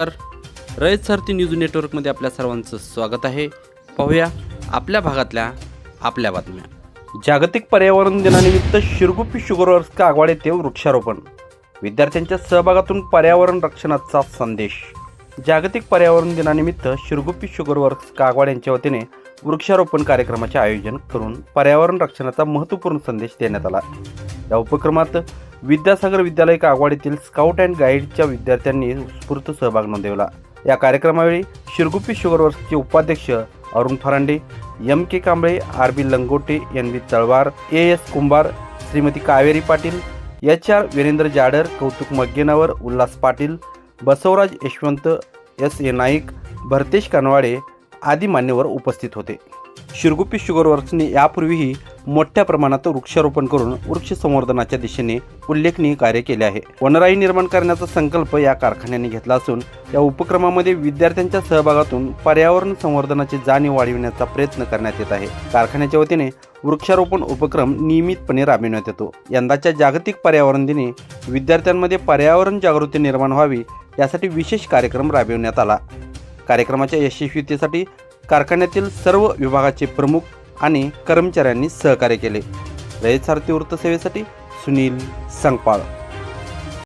तर रयत सारथी न्यूज नेटवर्कमध्ये आपल्या सर्वांचं स्वागत आहे. पाहूया आपल्या भागातल्या आपल्या बातम्या. जागतिक पर्यावरण दिनानिमित्त शिरगुप्पी शुगर वर्क्स कागवाड येथे वृक्षारोपण. विद्यार्थ्यांच्या सहभागातून पर्यावरण रक्षणाचा संदेश. जागतिक पर्यावरण दिनानिमित्त शिरगुप्पी शुगर वर्क्स कागवाड यांच्या वतीने वृक्षारोपण कार्यक्रमाचे आयोजन करून पर्यावरण रक्षणाचा महत्त्वपूर्ण संदेश देण्यात आला. या उपक्रमात विद्यासागर विद्यालय कागवाडीतील स्काउट अँड गाईडच्या विद्यार्थ्यांनी उत्स्फूर्त सहभाग नोंदवला. या कार्यक्रमावेळी शिरगुप्पी शुगर वर्क्सचे उपाध्यक्ष Arun Farande M K Kamble R B Langote N B Chalwar A S Kumbhar Shrimati Kaveri Patil H R Virendra Jadar Kautuk Magganavar Ulhas Patil Basavaraj Yashwant S A Naik Bharatesh Kanwade आदी मान्यवर उपस्थित होते. Shirguppi sugar वर्क्सने यापूर्वीही मोठ्या प्रमाणात वृक्षारोपण करून वृक्ष संवर्धनाच्या दिशेने उल्लेखनीय कार्य केले आहे. वनराई निर्माण करण्याचा संकल्प या कारखान्याने घेतला असून या उपक्रमामध्ये विद्यार्थ्यांच्या सहभागातून पर्यावरण संवर्धनाची जाणीव वाढविण्याचा प्रयत्न करण्यात येत आहे. कारखान्याच्या वतीने वृक्षारोपण उपक्रम नियमितपणे राबविण्यात येतो. यंदाच्या जागतिक पर्यावरण दिनी विद्यार्थ्यांमध्ये पर्यावरण जागृती निर्माण व्हावी यासाठी विशेष कार्यक्रम राबविण्यात आला. कार्यक्रमाच्या यशस्वीतेसाठी कारखान्यातील सर्व विभागाचे प्रमुख आणि कर्मचाऱ्यांनी सहकार्य केले. रयत सारथी वृत्तसेवेसाठी सुनील संगपाळ.